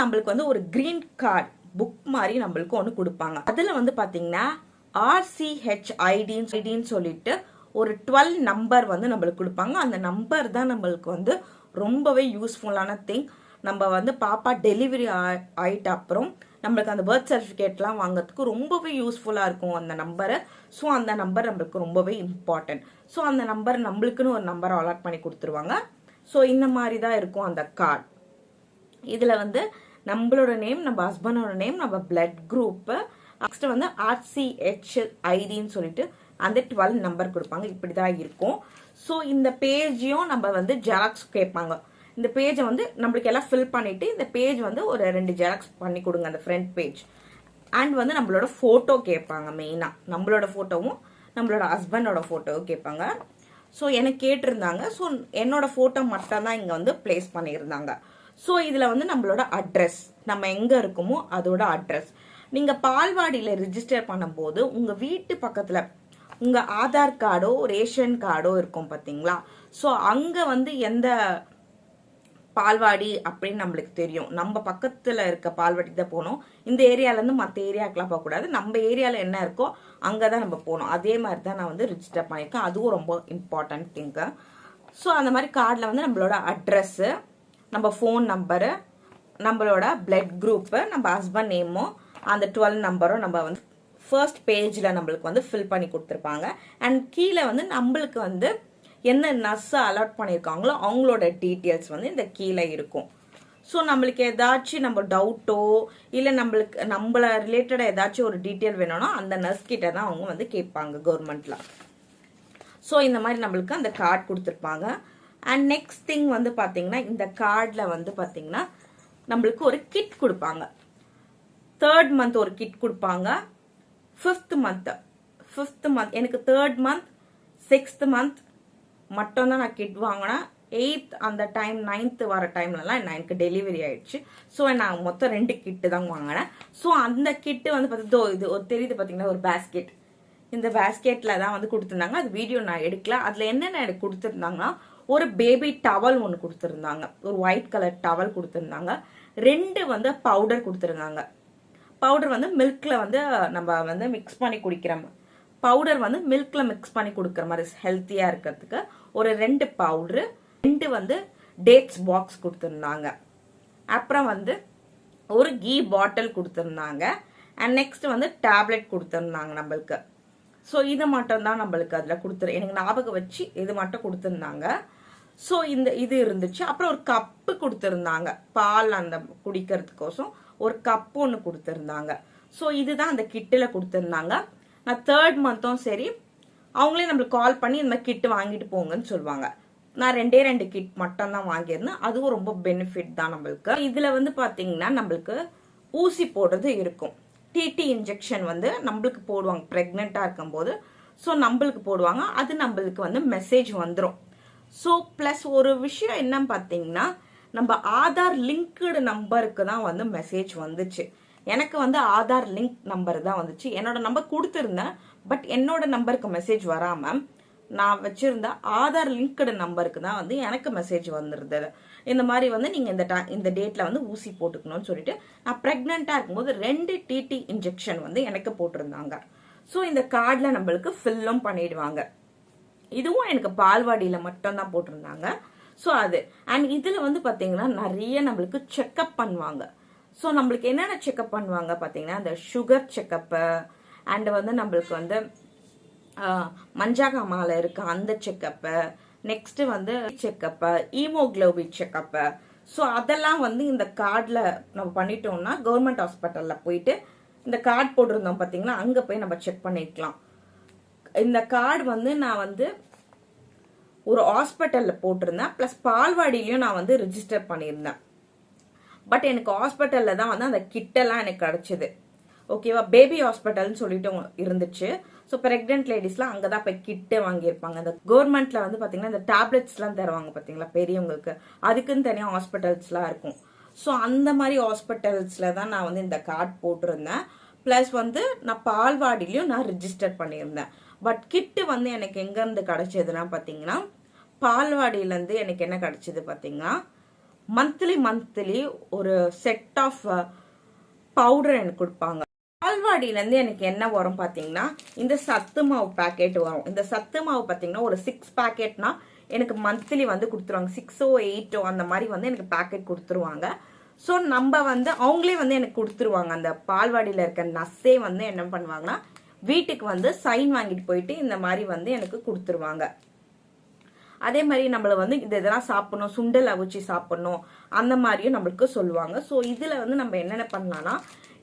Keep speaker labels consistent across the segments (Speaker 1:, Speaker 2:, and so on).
Speaker 1: நம்மளுக்கு வந்து ஒரு கிரீன் கார்டு புக் மாதிரி நம்மளுக்கு ஒன்று கொடுப்பாங்க. அதில் வந்து பார்த்தீங்கன்னா ஆர்சிஹெச் ஐடின்னு ஐடின்னு சொல்லிட்டு ஒரு டுவெல் நம்பர் வந்து நம்மளுக்கு கொடுப்பாங்க. அந்த நம்பர் தான் நம்மளுக்கு வந்து ரொம்பவே யூஸ்ஃபுல்லான திங் நம்ம வந்து பாப்பா டெலிவரி ஆயிட்ட அப்புறம் நம்மளுக்கு அந்த பர்த் சர்டிஃபிகேட்லாம் வாங்குறதுக்கு ரொம்பவே யூஸ்ஃபுல்லாக இருக்கும் அந்த நம்பரை ஸோ அந்த நம்பர் நம்மளுக்கு ரொம்பவே இம்பார்ட்டன்ட் ஸோ அந்த நம்பர் நம்மளுக்குன்னு ஒரு நம்பரை அலாட் பண்ணி கொடுத்துருவாங்க. ஸோ இந்த மாதிரி தான் இருக்கும் அந்த கார்டு இதில் வந்து நம்மளோட நேம் நம்ம ஹஸ்பண்டோட நேம் நம்ம பிளட் குரூப்பு நெக்ஸ்ட் வந்து ஆர்சிஹெச் ஐடின்னு சொல்லிட்டு அந்த டுவெல் நம்பர் கொடுப்பாங்க. இப்படி தான் இருக்கும். ஸோ இந்த பேஜையும் நம்ம வந்து ஜெராக்ஸ் கேட்பாங்க. இந்த பேஜை வந்து நம்மளுக்கு எல்லாம் ஃபில் பண்ணிட்டு இந்த பேஜ் வந்து ஒரு ரெண்டு ஜெராக்ஸ் பண்ணி கொடுங்க அந்த ஃப்ரண்ட் பேஜ் அண்ட் வந்து நம்மளோட ஃபோட்டோ கேட்பாங்க மெயினாக நம்மளோட ஃபோட்டோவும் நம்மளோட ஹஸ்பண்டோட ஃபோட்டோவும் கேட்பாங்க. ஸோ எனக்கு கேட்டிருந்தாங்க. ஸோ என்னோட ஃபோட்டோ மட்டும் தான் இங்கே வந்து ப்ளேஸ் பண்ணியிருந்தாங்க. ஸோ இதில் வந்து நம்மளோட அட்ரஸ் நம்ம எங்கே இருக்கோமோ அதோட அட்ரஸ் நீங்கள் பால்வாடியில் ரிஜிஸ்டர் பண்ணும்போது உங்கள் வீட்டு பக்கத்தில் உங்கள் ஆதார் கார்டோ ரேஷன் கார்டோ இருக்கும் பார்த்தீங்களா ஸோ அங்கே வந்து எந்த பால்வாடி அப்படின்னு நம்மளுக்கு தெரியும். நம்ம பக்கத்தில் இருக்க பால்வாடி தான் போகணும். இந்த ஏரியாவிலேருந்து மற்ற ஏரியாக்கெலாம் போகக்கூடாது நம்ம ஏரியாவில் என்ன இருக்கோ அங்கே தான் நம்ம போகணும். அதே மாதிரி தான் நான் வந்து ரிஜிஸ்டர் பண்ணியிருக்கேன். அதுவும் ரொம்ப இம்பார்ட்டன்ட் திங்கு ஸோ அந்த மாதிரி கார்டில் வந்து நம்மளோட அட்ரஸ்ஸு நம்ம ஃபோன் நம்பரு நம்மளோட பிளட் குரூப்பு நம்ம ஹஸ்பண்ட் நேமும் அந்த டுவெல் நம்பரும் நம்ம வந்து ஃபர்ஸ்ட் பேஜில் நம்மளுக்கு வந்து ஃபில் பண்ணி கொடுத்துருப்பாங்க. அண்ட் கீழே வந்து நம்மளுக்கு வந்து என்ன நர்ஸை அலாட் பண்ணியிருக்காங்களோ அவங்களோட டீட்டெயில்ஸ் வந்து இந்த கீழே இருக்கும். ஸோ நம்மளுக்கு ஏதாச்சும் நம்ம டவுட்டோ இல்லை நம்மளுக்கு நம்மள ரிலேட்டடாக ஏதாச்சும் ஒரு டீட்டெயில் வேணும்னா அந்த நர்ஸ் கிட்ட தான் அவங்க வந்து கேட்பாங்க கவர்மெண்ட்டில் ஸோ இந்த மாதிரி நம்மளுக்கு அந்த கார்டு கொடுத்துருப்பாங்க. அண்ட் நெக்ஸ்ட் திங் வந்து பார்த்தீங்கன்னா இந்த கார்டில் வந்து பார்த்தீங்கன்னா நம்மளுக்கு ஒரு கிட் கொடுப்பாங்க. தேர்ட் மந்த் ஒரு கிட் கொடுப்பாங்க. ஃபிஃப்த் மந்த் ஃபிஃப்த் மந்த் எனக்கு தேர்ட் மந்த் சிக்ஸ்த் மந்த் மட்டும் தான் நான் கிட் வாங்கினேன். எயித் அந்த டைம் நைன்த்து வர டைம்லலாம் எனக்கு டெலிவரி ஆயிடுச்சு. ஸோ நான் மொத்தம் ரெண்டு கிட்டு தான் வாங்கினேன். ஸோ அந்த கிட்டு வந்து பார்த்தீங்கன்னா இது ஒரு தெரியுது பார்த்தீங்கன்னா ஒரு பேஸ்கெட் இந்த பேஸ்கெட்டில் தான் வந்து கொடுத்துருந்தாங்க. அது வீடியோ நான் எடுக்கல. அதில் என்னென்ன எனக்கு கொடுத்துருந்தாங்கன்னா ஒரு பேபி டவல் ஒன்று கொடுத்துருந்தாங்க. ஒரு ஒயிட் கலர் டவல் கொடுத்துருந்தாங்க. ரெண்டு வந்து பவுடர் கொடுத்துருந்தாங்க. பவுடர் வந்து மில்கில் வந்து நம்ம வந்து மிக்ஸ் பண்ணி குடிக்கிற பவுடர் வந்து மில்க்ல மிக்ஸ் பண்ணி கொடுக்குற மாதிரி ஹெல்த்தியாக இருக்கிறதுக்கு ஒரு ரெண்டு பவுடரு ரெண்டு வந்து டேட்ஸ் பாக்ஸ் கொடுத்துருந்தாங்க. அப்புறம் வந்து ஒரு கீ பாட்டில் கொடுத்துருந்தாங்க. அண்ட் நெக்ஸ்ட் வந்து டேப்லெட் கொடுத்துருந்தாங்க நம்மளுக்கு. ஸோ இது மட்டும் தான் நம்மளுக்கு அதில் கொடுத்துரு எனக்கு ஞாபகம் வச்சு இது மட்டும் கொடுத்துருந்தாங்க. ஸோ இந்த இது இருந்துச்சு. அப்புறம் ஒரு கப்பு கொடுத்துருந்தாங்க. பால் அந்த குடிக்கிறதுக்கோசம் ஒரு கப்பு ஒன்று கொடுத்துருந்தாங்க. ஸோ இதுதான் அந்த கிட்டில் கொடுத்துருந்தாங்க. நான் தேர்ட் மந்த்தும் சரி அவங்களே நம்மளுக்கு கால் பண்ணி இந்த மாதிரி கிட்டு வாங்கிட்டு போங்கன்னு சொல்லுவாங்க நான் ரெண்டே ரெண்டு கிட் மட்டும் தான் வாங்கியிருந்தேன். அதுவும் ரொம்ப பெனிஃபிட் தான் நம்மளுக்கு. இதில் வந்து பார்த்தீங்கன்னா நம்மளுக்கு ஊசி போடுறது இருக்கும். டிடி இன்ஜெக்ஷன் வந்து நம்மளுக்கு போடுவாங்க. ப்ரெக்னெண்ட்டாக இருக்கும்போது. ஸோ நம்மளுக்கு போடுவாங்க. அது நம்மளுக்கு வந்து மெசேஜ் வந்துடும் ஸோ ப்ளஸ் ஒரு விஷயம் என்னன்னு பார்த்தீங்கன்னா நம்ம ஆதார் லிங்க்டு நம்பருக்கு தான் வந்து மெசேஜ் வந்துச்சு. எனக்கு வந்து ஆதார் லிங்க் நம்பர் தான் வந்துச்சு. என்னோட நம்பர் கொடுத்துருந்தேன். பட் என்னோட நம்பருக்கு மெசேஜ் வராமல் நான் வச்சிருந்த ஆதார் லிங்க்டு நம்பருக்கு தான் வந்து எனக்கு மெசேஜ் வந்துருந்தது. இந்த மாதிரி வந்து நீங்கள் இந்த டா இந்த டேட்டில் வந்து ஊசி போட்டுக்கணும்னு சொல்லிட்டு நான் ப்ரெக்னெண்ட்டாக இருக்கும்போது ரெண்டு டிடி இன்ஜெக்ஷன் வந்து எனக்கு போட்டிருந்தாங்க. ஸோ இந்த கார்டில் நம்மளுக்கு ஃபில்லும் பண்ணிடுவாங்க. இதுவும் எனக்கு பால்வாடியில் மட்டும்தான் போட்டிருந்தாங்க. ஸோ அது. அண்ட் இதில் வந்து பார்த்தீங்கன்னா நிறைய நம்மளுக்கு செக்கப் பண்ணுவாங்க. ஸோ நம்மளுக்கு என்னென்ன செக்கப் பண்ணுவாங்க பார்த்தீங்கன்னா அந்த சுகர் செக்கப்பு அண்ட் வந்து நம்மளுக்கு வந்து மஞ்சாகாமாவில் இருக்க அந்த செக்கப்பு நெக்ஸ்ட் வந்து செக்கப்பு ஈமோக்ளோபின் செக்கப்பு ஸோ அதெல்லாம் வந்து இந்த கார்டில் நம்ம பண்ணிட்டோம்னா கவர்மெண்ட் ஹாஸ்பிட்டலில் போயிட்டு இந்த கார்டு போட்டிருந்தோம் பார்த்தீங்களா அங்கே போய் நம்ம செக் பண்ணிக்கலாம். இந்த கார்டு வந்து நான் வந்து ஒரு ஹாஸ்பிட்டலில் போட்டிருந்தேன் ப்ளஸ் பால்வாடியிலையும் நான் வந்து ரிஜிஸ்டர் பண்ணியிருந்தேன். பட் எனக்கு ஹாஸ்பிட்டலில் தான் வந்து அந்த கிட்டெல்லாம் எனக்கு கிடச்சிது. ஓகேவா பேபி ஹாஸ்பிட்டல்னு சொல்லிட்டு இருந்துச்சு. ஸோ ப்ரெக்னென்ட் லேடிஸ்லாம் அங்கே தான் போய் கிட்டே வாங்கியிருப்பாங்க. அந்த கவர்மெண்ட்டில் வந்து பார்த்தீங்கன்னா இந்த டேப்லெட்ஸ்லாம் தருவாங்க பார்த்தீங்களா பெரியவங்களுக்கு? அதுக்குன்னு தனியாக ஹாஸ்பிட்டல்ஸ்லாம் இருக்கும். ஸோ அந்த மாதிரி ஹாஸ்பிட்டல்ஸில் தான் நான் வந்து இந்த கார்டு போட்டிருந்தேன். ப்ளஸ் வந்து நான் பால்வாடிலையும் நான் ரிஜிஸ்டர் பண்ணியிருந்தேன். பட் கிட்டு வந்து எனக்கு எங்கேருந்து கிடச்சதுன்னா பார்த்தீங்கன்னா பால்வாடியிலேருந்து எனக்கு என்ன கிடச்சிது பார்த்தீங்கன்னா மந்த்லி மந்த்லி ஒரு செட் ஆஃப் பவுடர் எனக்கு கொடுப்பாங்க. அங்கன்வாடியிலேருந்து எனக்கு என்ன வரும் பார்த்தீங்கன்னா இந்த சத்து மாவு பேக்கெட் வரும். இந்த சத்து மாவு பார்த்தீங்கன்னா ஒரு சிக்ஸ் பேக்கெட்னா எனக்கு மந்த்லி வந்து கொடுத்துருவாங்க. சிக்ஸோ எயிட்டோ அந்த மாதிரி வந்து எனக்கு பேக்கெட் கொடுத்துருவாங்க. ஸோ நம்ம வந்து அவங்களே வந்து எனக்கு கொடுத்துருவாங்க. அந்த பால்வாடியில் இருக்க நஸ்ஸே வந்து என்ன பண்ணுவாங்கன்னா வீட்டுக்கு வந்து சைன் வாங்கிட்டு போயிட்டு இந்த மாதிரி வந்து எனக்கு கொடுத்துருவாங்க. அதே மாதிரி நம்மளை வந்து இது இதெல்லாம் சாப்பிடணும் சுண்டல் அவிச்சு சாப்பிடணும் அந்த மாதிரியும் நம்மளுக்கு சொல்லுவாங்க. ஸோ இதில் வந்து நம்ம என்னென்ன பண்ணலாம்னா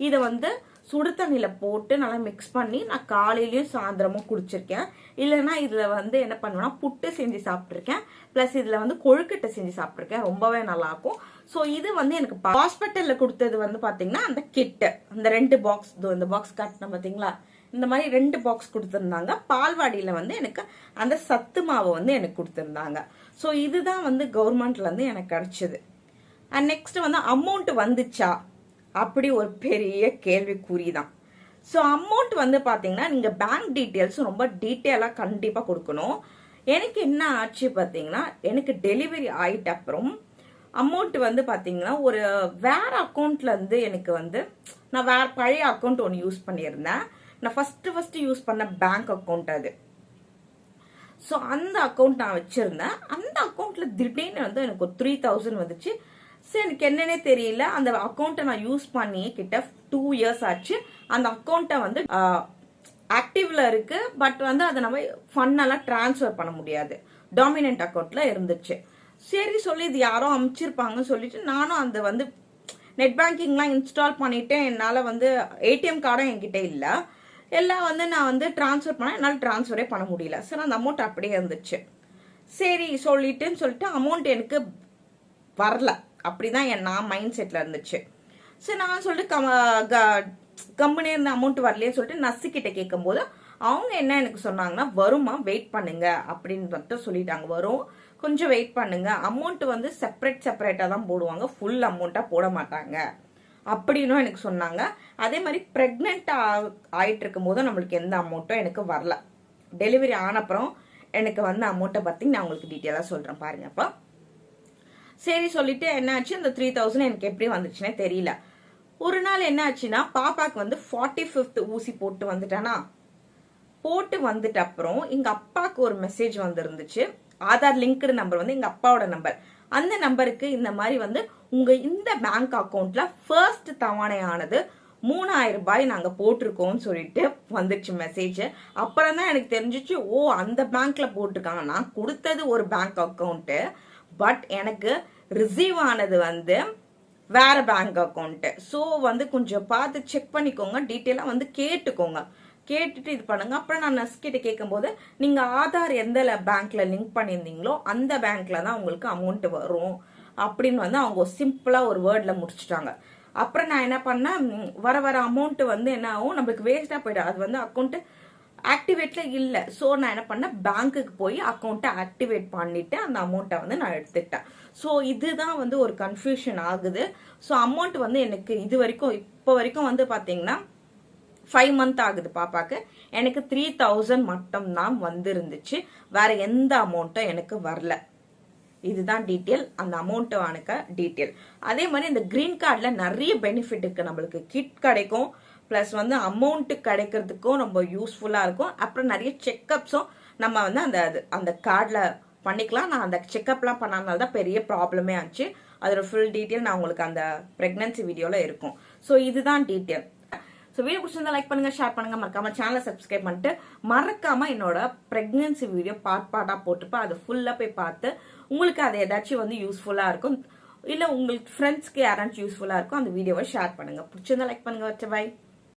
Speaker 1: இதை வந்து சுடு தண்ணியில் போட்டு நல்லா மிக்ஸ் பண்ணி நான் காலையிலயும் சாயந்தரமும் குடிச்சிருக்கேன். இல்லைன்னா இதில் வந்து என்ன பண்ணுவேன்னா புட்டு செஞ்சு சாப்பிட்ருக்கேன் ப்ளஸ் இதில் வந்து கொழுக்கட்டை செஞ்சு சாப்பிட்ருக்கேன் ரொம்பவே நல்லாயிருக்கும். ஸோ இது வந்து எனக்கு ஹாஸ்பிட்டலில் கொடுத்தது வந்து பார்த்தீங்கன்னா அந்த கிட்டு அந்த ரெண்டு பாக்ஸ் இந்த பாக்ஸ் காட்டினேன் பார்த்தீங்களா இந்த மாதிரி ரெண்டு பாக்ஸ் கொடுத்துருந்தாங்க. பால்வாடியில் வந்து எனக்கு அந்த சத்து மாவை வந்து எனக்கு கொடுத்துருந்தாங்க. ஸோ இதுதான் வந்து கவர்மெண்ட்லேருந்து எனக்கு கிடச்சிது. அண்ட் நெக்ஸ்ட் வந்து அமௌண்ட் வந்துச்சா? அப்படி ஒரு பெரிய கேள்விக்குறி தான் ஸோ அமௌண்ட் வந்து பார்த்தீங்கன்னா நீங்கள் பேங்க் டீட்டெயில்ஸ் ரொம்ப டீட்டெயிலாக கண்டிப்பாக கொடுக்கணும். எனக்கு என்ன ஆச்சு பார்த்தீங்கன்னா எனக்கு டெலிவரி ஆயிட்ட அப்புறம் அமௌண்ட் வந்து பார்த்தீங்கன்னா ஒரு வேற அக்கௌண்ட்லேருந்து எனக்கு வந்து நான் வேற பழைய அக்கௌண்ட் ஒன்று யூஸ் பண்ணியிருந்தேன். நான் ஃபஸ்ட்டு ஃபஸ்ட்டு யூஸ் பண்ண பேங்க் அக்கௌண்ட் அது. ஸோ அந்த அக்கௌண்ட் நான் வச்சுருந்தேன். அந்த அக்கௌண்ட்டில் திடீர்னு வந்து எனக்கு ஒரு த்ரீ தௌசண்ட் வந்துச்சு. சரி எனக்கு என்னன்னே தெரியல. அந்த அக்கௌண்ட்டை நான் யூஸ் பண்ணி கிட்ட டூ இயர்ஸ் ஆச்சு. அந்த அக்கௌண்ட்டை வந்து ஆக்டிவ்ல இருக்கு. பட் வந்து அதை நம்ம ஃபன்னெல்லாம் டிரான்ஸ்ஃபர் பண்ண முடியாது. டாமினன்ட் அக்கௌண்ட்ல இருந்துச்சு. சரி சொல்லி இது யாரோ அமுச்சிருப்பாங்கன்னு சொல்லிட்டு நானும் அந்த வந்து நெட் பேங்கிங்லாம் இன்ஸ்டால் பண்ணிட்டு என்னால் வந்து ஏடிஎம் கார்டும் என்கிட்ட இல்லை. எல்லாம் வந்து நான் வந்து ட்ரான்ஸ்ஃபர் பண்ண என்னால் ட்ரான்ஸ்ஃபரே பண்ண முடியல. சரி அந்த அமௌண்ட் அப்படியே இருந்துச்சு. சரி சொல்லிட்டுன்னு சொல்லிட்டு அமௌண்ட் எனக்கு வரல. அப்படிதான் என் நான் மைண்ட் செட்டில் இருந்துச்சு. சரி நான் சொல்லிட்டு கம்பெனி இருந்த அமௌண்ட் வரலையே சொல்லிட்டு நர்ஸுக்கிட்ட கேட்கும்போது அவங்க என்ன எனக்கு சொன்னாங்கன்னா வருமா வெயிட் பண்ணுங்க அப்படின்னு மட்டும் சொல்லிட்டாங்க. வரும் கொஞ்சம் வெயிட் பண்ணுங்க. அமௌண்ட் வந்து செப்பரேட் செப்பரேட்டாக தான் போடுவாங்க. ஃபுல் அமௌண்ட்டாக போட மாட்டாங்க. அப்படின்னும் எனக்கு சொன்னாங்க. அதே மாதிரி ப்ரெக்னென்ட் ஆகிட்டு இருக்கும் போது நம்மளுக்கு எந்த அமௌண்ட்டும் எனக்கு வரல. டெலிவரி ஆனப்புறம் எனக்கு வந்து அமௌண்ட்டை பற்றி நான் உங்களுக்கு டீட்டெயிலாக சொல்கிறேன் பாருங்க அப்போ. சரி சொல்லிட்டு என்னாச்சு? அந்த த்ரீ தௌசண்ட் எனக்கு எப்படி வந்துச்சுன்னே தெரியல. ஒரு நாள் என்ன ஆச்சுன்னா பாப்பாக்கு வந்து ஃபார்ட்டி ஃபிஃப்த் ஊசி போட்டு வந்துட்டானா? போட்டு வந்துட்ட அப்புறம் எங்க அப்பாவுக்கு ஒரு மெசேஜ் வந்துருந்துச்சு. ஆதார் லிங்க்டு நம்பர் வந்து எங்க அப்பாவோட நம்பர் அந்த நம்பருக்கு இந்த மாதிரி வந்து உங்க இந்த பேங்க் அக்கௌண்ட்ல ஃபர்ஸ்ட் தவணையானது மூணாயிரம் ரூபாய் நாங்க போட்டிருக்கோம்னு சொல்லிட்டு வந்துச்சு மெசேஜ் அப்புறம் தான் எனக்கு தெரிஞ்சிச்சு ஓ அந்த பேங்க்ல போட்டிருக்காங்க. நான் கொடுத்தது ஒரு பேங்க் அக்கௌண்ட்டு பட் எனக்கு ரிசீவ் ஆனது வந்து வேற பேங்க் அக்கௌண்ட்டு ஸோ வந்து கொஞ்சம் பார்த்து செக் பண்ணிக்கோங்க. டீட்டெயிலாக வந்து கேட்டுக்கோங்க. கேட்டுட்டு இது பண்ணுங்க. அப்புறம் நான் நர்ஸ் கிட்ட கேட்கும்போது நீங்க ஆதார் எந்த பேங்க்ல லிங்க் பண்ணியிருந்தீங்களோ அந்த பேங்க்ல தான் உங்களுக்கு அமௌண்ட் வரும். அப்படின்னு வந்து அவங்க சிம்பிளா ஒரு வேர்ட்ல முடிச்சுட்டாங்க. அப்புறம் நான் என்ன பண்ணேன்? வர வர அமௌண்ட் வந்து என்ன ஆகும்? நம்மளுக்கு வேஸ்டா போயிடும். அது வந்து அக்கௌண்ட் ஆக்டிவேட்ல இல்லை. ஸோ நான் என்ன பண்ணேன்? பேங்க்குக்கு போய் அக்கௌண்ட்டை ஆக்டிவேட் பண்ணிட்டு அந்த அமௌண்ட்டை வந்து நான் எடுத்துக்கிட்டேன் ஸோ இதுதான் வந்து ஒரு கன்ஃபியூஷன் ஆகுது. ஸோ அமௌண்ட் வந்து எனக்கு இது வரைக்கும் இப்போ வரைக்கும் வந்து பார்த்தீங்கன்னா ஃபைவ் மந்த் ஆகுது பாப்பாக்கு. எனக்கு த்ரீ தௌசண்ட் மட்டும் தான் வந்துருந்துச்சு. வேற எந்த அமௌண்ட்டும் எனக்கு வரல. இதுதான் டீட்டெயில் அந்த அமௌண்ட்டு டீட்டெயில் அதே மாதிரி இந்த கிரீன் கார்டில் நிறைய பெனிஃபிட் இருக்கு நம்மளுக்கு. கிட் கிடைக்கும். ப்ளஸ் வந்து அமௌண்ட்டு கிடைக்கிறதுக்கும் ரொம்ப யூஸ்ஃபுல்லாக இருக்கும். அப்புறம் நிறைய செக்கப்ஸும் நம்ம வந்து அந்த அந்த கார்டில் பண்ணிக்கலாம். நான் அந்த செக்கப்லாம் பண்ணாதனால தான் பெரிய ப்ராப்ளமே ஆச்சு. அதோட ஃபுல் டீட்டெயில் நான் உங்களுக்கு அந்த ப்ரெக்னன்சி வீடியோவில் இருக்கும். ஸோ இதுதான் டீட்டெயில் ஸோ வீடியோ பிடிச்சிருந்தா லைக் பண்ணுங்க ஷேர் பண்ணுங்க. மறக்காம சேனலை சப்ஸ்கிரைப் பண்ணிட்டு மறக்காம என்னோட ப்ரெக்னன்சி வீடியோ பார்ட் பார்ட்டாக போட்டுப்பேன் அதை ஃபுல்லாக போய் பார்த்து உங்களுக்கு அது ஏதாச்சும் வந்து யூஸ்ஃபுல்லாக இருக்கும். இல்லை உங்களுக்கு ஃப்ரெண்ட்ஸ்க்கு யாராச்சும் யூஸ்ஃபுல்லாக இருக்கும் அந்த வீடியோவை ஷேர் பண்ணுங்க. பிடிச்சிருந்தா லைக் பண்ணுங்க. வச்ச பாய்